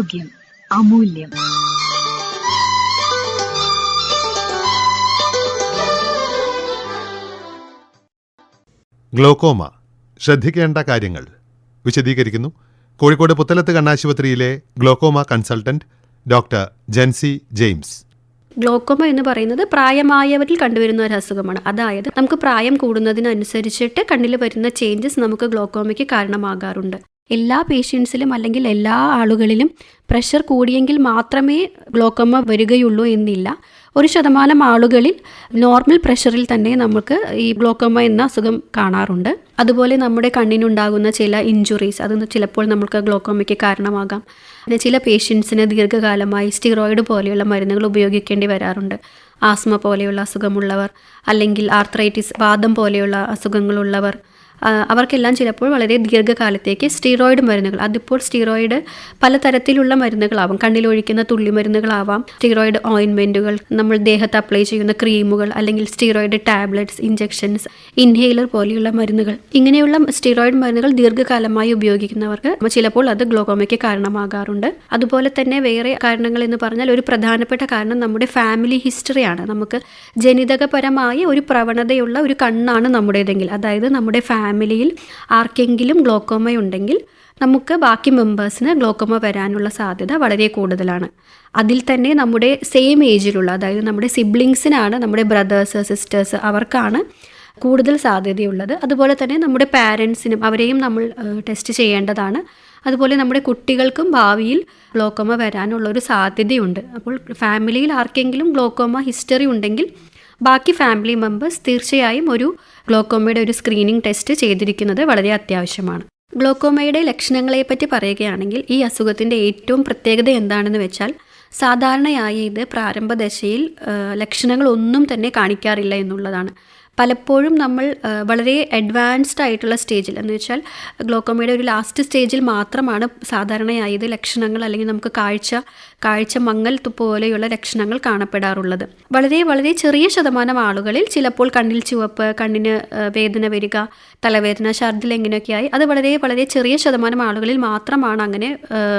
ആരോഗ്യം അമൂല്യം. ഗ്ലോക്കോമ. ശ്രദ്ധിക്കേണ്ട കാര്യങ്ങൾ. വിശദീകരിക്കുന്നു. Kozhikode Puthalath കണ്ണാശുപത്രിയിലെ glaucoma consultant doctor Jency James. Glaucoma എന്ന് പറയുന്നത് പ്രായമായവരിൽ കണ്ടുവരുന്ന ഒരു അസുഖമാണ്. അതായത് നമുക്ക് പ്രായം കൂടുന്നതിനനുസരിച്ചിട്ട് കണ്ണിൽ വരുന്ന ചേഞ്ചസ് നമുക്ക് ഗ്ലോക്കോമയ്ക്ക് കാരണമാകാറുണ്ട്. എല്ലാ പേഷ്യൻസിലും അല്ലെങ്കിൽ എല്ലാ ആളുകളിലും പ്രഷർ കൂടിയെങ്കിൽ മാത്രമേ ഗ്ലോക്കോമ വരികയുള്ളൂ എന്നില്ല. ഒരു ശതമാനം ആളുകളിൽ നോർമൽ പ്രഷറിൽ തന്നെ നമുക്ക് ഈ ഗ്ലോക്കോമ എന്ന അസുഖം കാണാറുണ്ട്. അതുപോലെ നമ്മുടെ കണ്ണിനുണ്ടാകുന്ന ചില ഇഞ്ചുറീസ് അത് ചിലപ്പോൾ നമുക്ക് ഗ്ലോക്കോമയ്ക്ക് കാരണമാകാം. പിന്നെ ചില പേഷ്യൻസിന് ദീർഘകാലമായി സ്റ്റിറോയിഡ് പോലെയുള്ള മരുന്നുകൾ ഉപയോഗിക്കേണ്ടി വരാറുണ്ട്. ആസ്മ പോലെയുള്ള അസുഖമുള്ളവർ അല്ലെങ്കിൽ ആർത്രൈറ്റിസ് വാദം പോലെയുള്ള അസുഖങ്ങളുള്ളവർ അവർക്കെല്ലാം ചിലപ്പോൾ വളരെ ദീർഘകാലത്തേക്ക് സ്റ്റീറോയിഡ് മരുന്നുകൾ അതിപ്പോൾ സ്റ്റീറോയിഡ് പലതരത്തിലുള്ള മരുന്നുകളാവാം. കണ്ണിലൊഴിക്കുന്ന തുള്ളി മരുന്നുകളാവാം സ്റ്റീറോയിഡ് ഓയിൻമെന്റുകൾ നമ്മൾ ദേഹത്ത് അപ്ലൈ ചെയ്യുന്ന ക്രീമുകൾ അല്ലെങ്കിൽ സ്റ്റീറോയിഡ് ടാബ്ലറ്റ്സ് ഇഞ്ചെക്ഷൻസ് ഇൻഹേലർ പോലെയുള്ള മരുന്നുകൾ. ഇങ്ങനെയുള്ള സ്റ്റീറോയിഡ് മരുന്നുകൾ ദീർഘകാലമായി ഉപയോഗിക്കുന്നവർക്ക് ചിലപ്പോൾ അത് ഗ്ലോക്കോമയ്ക്ക് കാരണമാകാറുണ്ട്. അതുപോലെ തന്നെ വേറെ കാരണങ്ങൾ എന്ന് പറഞ്ഞാൽ ഒരു പ്രധാനപ്പെട്ട കാരണം നമ്മുടെ ഫാമിലി ഹിസ്റ്ററിയാണ് നമുക്ക് ജനിതകപരമായ ഒരു പ്രവണതയുള്ള ഒരു കണ്ണാണ് നമ്മുടേതെങ്കിൽ. അതായത് നമ്മുടെ ഫാമിലിയിൽ ആർക്കെങ്കിലും ഗ്ലോക്കോമ ഉണ്ടെങ്കിൽ നമുക്ക് ബാക്കി മെമ്പേഴ്സിന് ഗ്ലോക്കോമ വരാനുള്ള സാധ്യത വളരെ കൂടുതലാണ്. അതിൽ തന്നെ നമ്മുടെ സെയിം ഏജിലുള്ള അതായത് നമ്മുടെ സിബ്ലിങ്സിനാണ് നമ്മുടെ ബ്രദേഴ്സ് സിസ്റ്റേഴ്സ് അവർക്കാണ് കൂടുതൽ സാധ്യതയുള്ളത്. അതുപോലെ തന്നെ നമ്മുടെ പാരൻസിനും അവരെയും നമ്മൾ ടെസ്റ്റ് ചെയ്യേണ്ടതാണ്. അതുപോലെ നമ്മുടെ കുട്ടികൾക്കും ഭാവിയിൽ ഗ്ലോക്കോമ വരാനുള്ള ഒരു സാധ്യതയുണ്ട്. അപ്പോൾ ഫാമിലിയിൽ ആർക്കെങ്കിലും ഗ്ലോക്കോമ ഹിസ്റ്ററി ഉണ്ടെങ്കിൽ ബാക്കി ഫാമിലി മെമ്പേഴ്സ് തീർച്ചയായും ഒരു ഗ്ലോക്കോമയുടെ ഒരു സ്ക്രീനിങ് ടെസ്റ്റ് ചെയ്തിരിക്കുന്നത് വളരെ അത്യാവശ്യമാണ്. ഗ്ലോക്കോമയുടെ ലക്ഷണങ്ങളെപ്പറ്റി പറയുകയാണെങ്കിൽ ഈ അസുഖത്തിന്റെ ഏറ്റവും പ്രത്യേകത എന്താണെന്ന് വെച്ചാൽ സാധാരണയായി ഇത് പ്രാരംഭദശയിൽ ആ, ലക്ഷണങ്ങളൊന്നും തന്നെ കാണിക്കാറില്ല എന്നുള്ളതാണ്. പലപ്പോഴും നമ്മൾ വളരെ അഡ്വാൻസ്ഡ് ആയിട്ടുള്ള സ്റ്റേജിൽ എന്ന് വെച്ചാൽ ഗ്ലോക്കോമയുടെ ഒരു ലാസ്റ്റ് സ്റ്റേജിൽ മാത്രമാണ് സാധാരണയായി ഇത് ലക്ഷണങ്ങൾ അല്ലെങ്കിൽ നമുക്ക് കാഴ്ച കാഴ്ച മങ്ങൽ പോലെയുള്ള ലക്ഷണങ്ങൾ കാണപ്പെടാറുള്ളത്. വളരെ വളരെ ചെറിയ ശതമാനം ആളുകളിൽ ചിലപ്പോൾ കണ്ണിൽ ചുവപ്പ് കണ്ണിന് വേദന വരിക തലവേദന ഛർദിൽ എങ്ങനെയൊക്കെയായി അത് വളരെ വളരെ ചെറിയ ശതമാനം ആളുകളിൽ മാത്രമാണ് അങ്ങനെ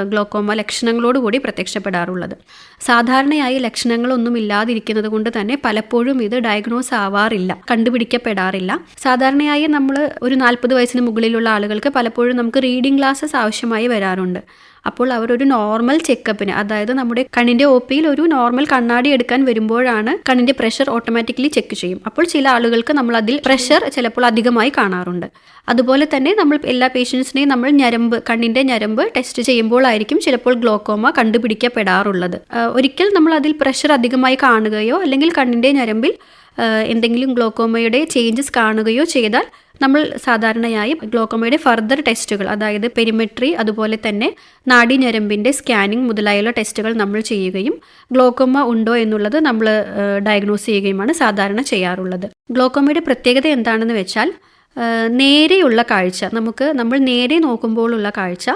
ഗ്ലോക്കോമ ലക്ഷണങ്ങളോടുകൂടി പ്രത്യക്ഷപ്പെടാറുള്ളത്. സാധാരണയായി ലക്ഷണങ്ങളൊന്നും ഇല്ലാതിരിക്കുന്നത് കൊണ്ട് തന്നെ പലപ്പോഴും ഇത് ഡയഗ്നോസ് ആവാറില്ല. കണ്ടുപിടിക്കപ്പെടാറില്ല. സാധാരണയായി നമ്മൾ ഒരു നാൽപ്പത് വയസ്സിന് മുകളിലുള്ള ആളുകൾക്ക് പലപ്പോഴും നമുക്ക് റീഡിംഗ് ഗ്ലാസ്സസ് ആവശ്യമായി വരാറുണ്ട്. അപ്പോൾ അവർ ഒരു നോർമൽ ചെക്കപ്പിന് അതായത് നമ്മുടെ കണ്ണിന്റെ ഒ പിയിൽ ഒരു നോർമൽ കണ്ണാടി എടുക്കാൻ വരുമ്പോഴാണ് കണ്ണിന്റെ പ്രഷർ ഓട്ടോമാറ്റിക്കലി ചെക്ക് ചെയ്യും. അപ്പോൾ ചില ആളുകൾക്ക് നമ്മൾ അതിൽ പ്രഷർ ചിലപ്പോൾ അധികമായി കാണാറുണ്ട്. അതുപോലെ തന്നെ നമ്മൾ എല്ലാ പേഷ്യൻസിനെയും നമ്മൾ ഞരമ്പ് കണ്ണിന്റെ ഞരമ്പ് ടെസ്റ്റ് ചെയ്യുമ്പോഴായിരിക്കും ചിലപ്പോൾ ഗ്ലോക്കോമ കണ്ടുപിടിക്കപ്പെടാറുള്ളത്. ഒരിക്കൽ നമ്മൾ അതിൽ പ്രഷർ അധികമായി കാണുകയോ അല്ലെങ്കിൽ കണ്ണിന്റെ ഞരമ്പിൽ എന്തെങ്കിലും ഗ്ലോക്കോമയുടെ ചേഞ്ചസ് കാണുകയോ ചെയ്താൽ നമ്മൾ സാധാരണയായി ഗ്ലോക്കോമയുടെ ഫർദർ ടെസ്റ്റുകൾ അതായത് പെരിമെട്രി അതുപോലെ തന്നെ നാഡീഞരമ്പിന്റെ സ്കാനിങ് മുതലായുള്ള ടെസ്റ്റുകൾ നമ്മൾ ചെയ്യുകയും ഗ്ലോക്കോമ ഉണ്ടോ എന്നുള്ളത് നമ്മൾ ഡയഗ്നോസ് ചെയ്യുകയുമാണ് സാധാരണ ചെയ്യാറുള്ളത്. ഗ്ലോക്കോമയുടെ പ്രത്യേകത എന്താണെന്ന് വെച്ചാൽ നേരെയുള്ള കാഴ്ച നമുക്ക് നമ്മൾ നേരെ നോക്കുമ്പോഴുള്ള കാഴ്ച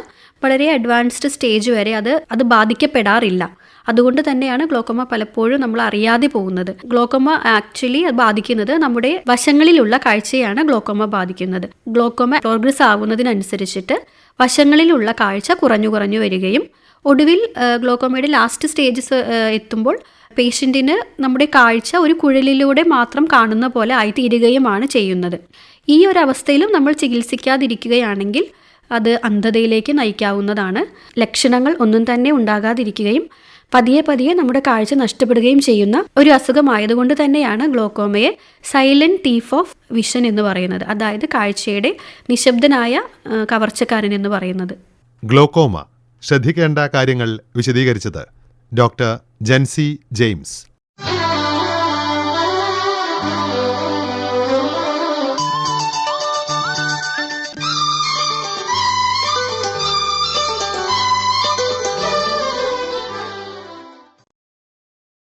വളരെ അഡ്വാൻസ്ഡ് സ്റ്റേജ് വരെ അത് അത് ബാധിക്കപ്പെടാറില്ല. അതുകൊണ്ട് തന്നെയാണ് ഗ്ലോക്കോമ പലപ്പോഴും നമ്മൾ അറിയാതെ പോകുന്നത്. ഗ്ലോക്കോമ ആക്ച്വലി ബാധിക്കുന്നത് നമ്മുടെ വശങ്ങളിലുള്ള കാഴ്ചയാണ് ഗ്ലോക്കോമ ബാധിക്കുന്നത്. ഗ്ലോക്കോമ പ്രോഗ്രസ് ആവുന്നതിനനുസരിച്ചിട്ട് വശങ്ങളിലുള്ള കാഴ്ച കുറഞ്ഞു കുറഞ്ഞു വരികയും ഒടുവിൽ ഗ്ലോക്കോമയുടെ ലാസ്റ്റ് സ്റ്റേജസ് എത്തുമ്പോൾ പേഷ്യന്റിന് നമ്മുടെ കാഴ്ച ഒരു കുഴലിലൂടെ മാത്രം കാണുന്ന പോലെ ആയിത്തീരുകയുമാണ് ചെയ്യുന്നത്. ഈ ഒരു അവസ്ഥയിലും നമ്മൾ ചികിത്സിക്കാതിരിക്കുകയാണെങ്കിൽ അത് അന്ധതയിലേക്ക് നയിക്കാവുന്നതാണ്. ലക്ഷണങ്ങൾ ഒന്നും തന്നെ ഉണ്ടാകാതിരിക്കുകയും പതിയെ പതിയെ നമ്മുടെ കാഴ്ച നഷ്ടപ്പെടുകയും ചെയ്യുന്ന ഒരു അസുഖമായതുകൊണ്ട് തന്നെയാണ് ഗ്ലോക്കോമയെ സൈലന്റ് തീഫ് ഓഫ് വിഷൻ എന്ന് പറയുന്നത്. അതായത് കാഴ്ചയുടെ നിശബ്ദനായ കവർച്ചക്കാരൻ എന്ന് പറയുന്നത്. ഗ്ലോക്കോമ ശ്രദ്ധിക്കേണ്ട കാര്യങ്ങൾ വിശദീകരിച്ചത് ഡോക്ടർ ജെൻസി ജെയിംസ്.